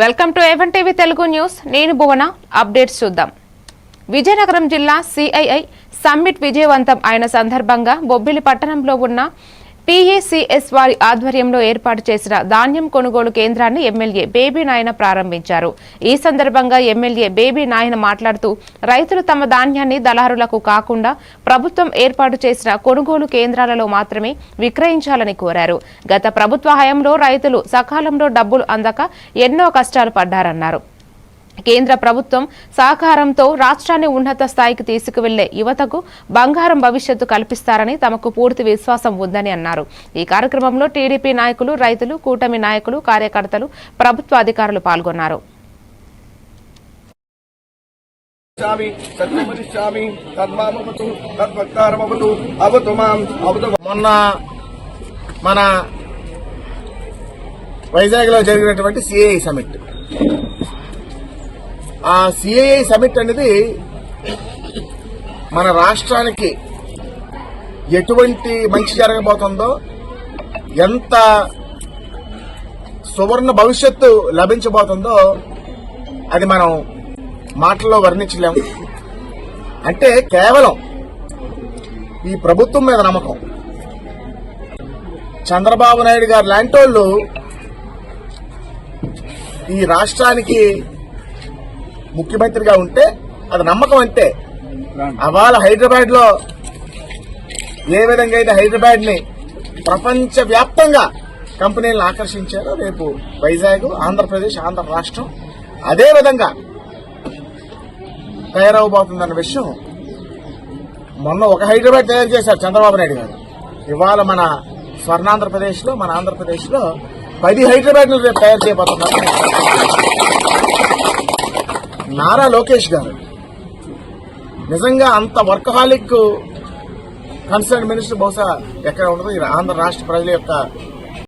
Welcome to ఎవన్ TV Telugu news. నేను Bhuvana. Updates చూద్దాం. విజయనగరం జిల్లా సిఐఐ సమ్మిట్ విజయవంతం అయిన సందర్భంగా బొబ్బిలి పట్టణంలో ఉన్న పీఏసీఎస్ వారి ఆధ్వర్యంలో ఏర్పాటు చేసిన ధాన్యం కొనుగోలు కేంద్రాన్ని ఎమ్మెల్యే బేబీ నాయన ప్రారంభించారు. ఈ సందర్భంగా ఎమ్మెల్యే బేబీ నాయన మాట్లాడుతూ రైతులు తమ ధాన్యాన్ని దళారులకు కాకుండా ప్రభుత్వం ఏర్పాటు చేసిన కొనుగోలు కేంద్రాలలో మాత్రమే విక్రయించాలని కోరారు. గత ప్రభుత్వ హయాంలో రైతులు సకాలంలో డబ్బులు అందక ఎన్నో కష్టాలు పడ్డారన్నారు. కేంద్ర ప్రభుత్వం సహకారంతో రాష్ట్రాన్ని ఉన్నత స్థాయికి తీసుకువెళ్ళే యువతకు బంగారం భవిష్యత్తు కల్పిస్తారని తమకు పూర్తి విశ్వాసం ఉందని అన్నారు. ఈ కార్యక్రమంలో టీడీపీ నాయకులు రైతులు కూటమి నాయకులు కార్యకర్తలు ప్రభుత్వ అధికారులు పాల్గొన్నారు. మొన్న మన వైజాగ్లో జరిగినటువంటి సిఐ సమిట్ ఆ సిఐఐ సమిట్ అనేది మన రాష్ట్రానికి ఎటువంటి మంచి జరగబోతుందో ఎంత సువర్ణ భవిష్యత్తు లభించబోతుందో అది మనం మాటల్లో వర్ణించలేము అంటే కేవలం ఈ ప్రభుత్వం మీద నమ్మకం. చంద్రబాబు నాయుడు గారు లాంటి వాళ్ళు ఈ రాష్ట్రానికి ముఖ్యమంత్రిగా ఉంటే అది నమ్మకం అంతే. అవాళ హైదరాబాద్లో ఏ విధంగా అయితే హైదరాబాద్ని ప్రపంచ వ్యాప్తంగా కంపెనీలను ఆకర్షించారో రేపు వైజాగ్ ఆంధ్రప్రదేశ్ ఆంధ్ర రాష్ట్రం అదే విధంగా తయారవబోతుందన్న విషయం మొన్న ఒక హైదరాబాద్ తయారు చేశారు చంద్రబాబు నాయుడు గారు. ఇవాళ మన స్వర్ణాంధ్రప్రదేశ్లో మన ఆంధ్రప్రదేశ్లో పది హైదరాబాద్ రేపు తయారు చేయబోతున్నారు. నారా లోకేష్ గారు. నిజంగా అంత వర్కహాలిక్ కన్సర్న్ మినిస్టర్ బహుశా ఎక్కడ ఉండదు ఆంధ్ర రాష్ట్ర ప్రజల యొక్క